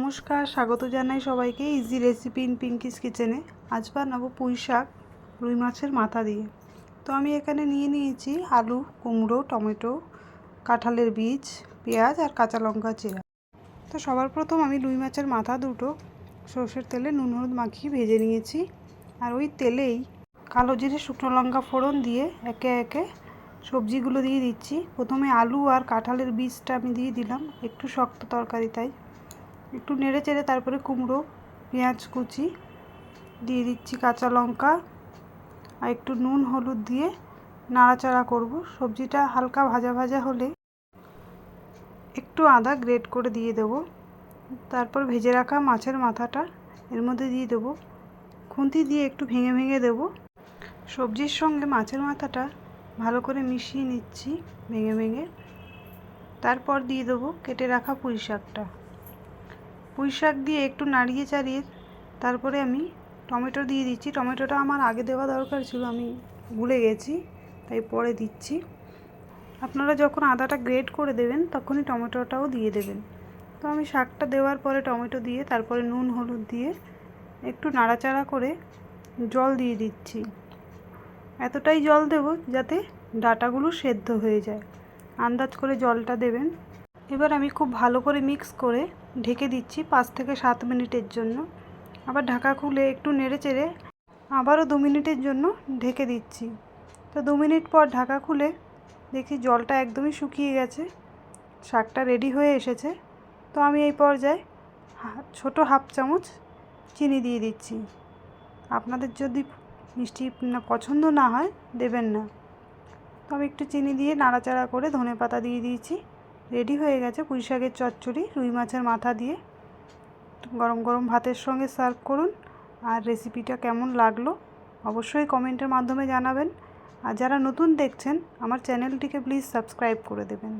নমস্কার, স্বাগত জানাই সবাইকে ইজি রেসিপি ইন পিঙ্কিস কিচেনে আজ বানাবো পুঁই শাক, রুই মাছের মাথা দিয়ে। তো আমি এখানে নিয়ে নিয়েছি আলু, কুমড়ো, টমেটো, কাঁঠালের বীজ, পেঁয়াজ আর কাঁচা লঙ্কা চিরা। তো সবার প্রথম আমি রুই মাছের মাথা দুটো, সর্ষের তেলে নুন হলুদ মাখিয়ে ভেজে নিয়েছি। আর ওই তেলেই কালো জিরে শুকনো লঙ্কা ফোড়ন দিয়ে একে একে সবজিগুলো দিয়ে দিচ্ছি। প্রথমে আলু আর কাঁঠালের বীজটা আমি দিয়ে দিলাম, একটু শক্ত তরকারি তাই। একটু নেড়ে চেড়ে তারপরে কুমড়ো, পেঁয়াজ কুচি, দিয়ে দিচ্ছি কাঁচা লঙ্কা আর একটু নুন, হলুদ দিয়ে নাড়াচাড়া করব। সবজিটা হালকা ভাজা ভাজা হলে একটু আদা গ্রেট করে দিয়ে দেবো। তারপর ভেজে রাখা মাছের মাথাটা এর মধ্যে দিয়ে দেবো। খুন্তি দিয়ে একটু ভেঙে ভেঙে দেবো। সবজির সঙ্গে মাছের মাথাটা ভালো করে মিশিয়ে নিচ্ছি ভেঙে ভেঙে। তারপর দিয়ে দেবো কেটে রাখা পুঁই শাকটা পুঁই শাক দিয়ে একটু নাড়িয়ে চাড়িয়ে তারপরে আমি টমেটো দিয়ে দিচ্ছি। টমেটোটা আমার আগে দেওয়া দরকার ছিল, আমি ভুলে গেছি, তাই পরে দিচ্ছি। আপনারা যখন আদাটা গ্রেট করে দেবেন, তখনই টমেটোটাও দিয়ে দেবেন। তো আমি শাকটা দেওয়ার পরে টমেটো দিয়ে, তারপরে নুন, হলুদ দিয়ে একটু নাড়াচাড়া করে জল দিয়ে দিচ্ছি। এতটাই জল দেব যাতে ডাটাগুলো সেদ্ধ হয়ে যায়। আন্দাজ করে জলটা দেবেন। এবার আমি খুব ভালো করে মিক্স করে ঢেকে দিচ্ছি পাঁচ থেকে সাত মিনিটের জন্য। আবার ঢাকা খুলে একটু নেড়ে চেড়ে আবারও দু মিনিটের জন্য ঢেকে দিচ্ছি। তো দু মিনিট পর ঢাকা খুলে দেখি জলটা একদমই শুকিয়ে গেছে, শাকটা রেডি হয়ে এসেছে। তো আমি এই পর্যায়ে ছোটো হাফ চামচ চিনি দিয়ে দিচ্ছি। আপনাদের যদি মিষ্টি পছন্দ না হয়, দেবেন না। তো আমি একটু চিনি দিয়ে নাড়াচাড়া করে ধনে পাতা দিয়ে দিয়েছি। রেডি হয়ে গেছে পুঁই শাকের চচ্চড়ি, রুই মাছের মাথা দিয়ে। গরম গরম ভাতের সঙ্গে সার্ভ করুন। আর রেসিপিটা কেমন লাগল অবশ্যই কমেন্টের মাধ্যমে জানাবেন। আর যারা নতুন দেখছেন, আমার চ্যানেলটিকে প্লিজ সাবস্ক্রাইব করে দেবেন।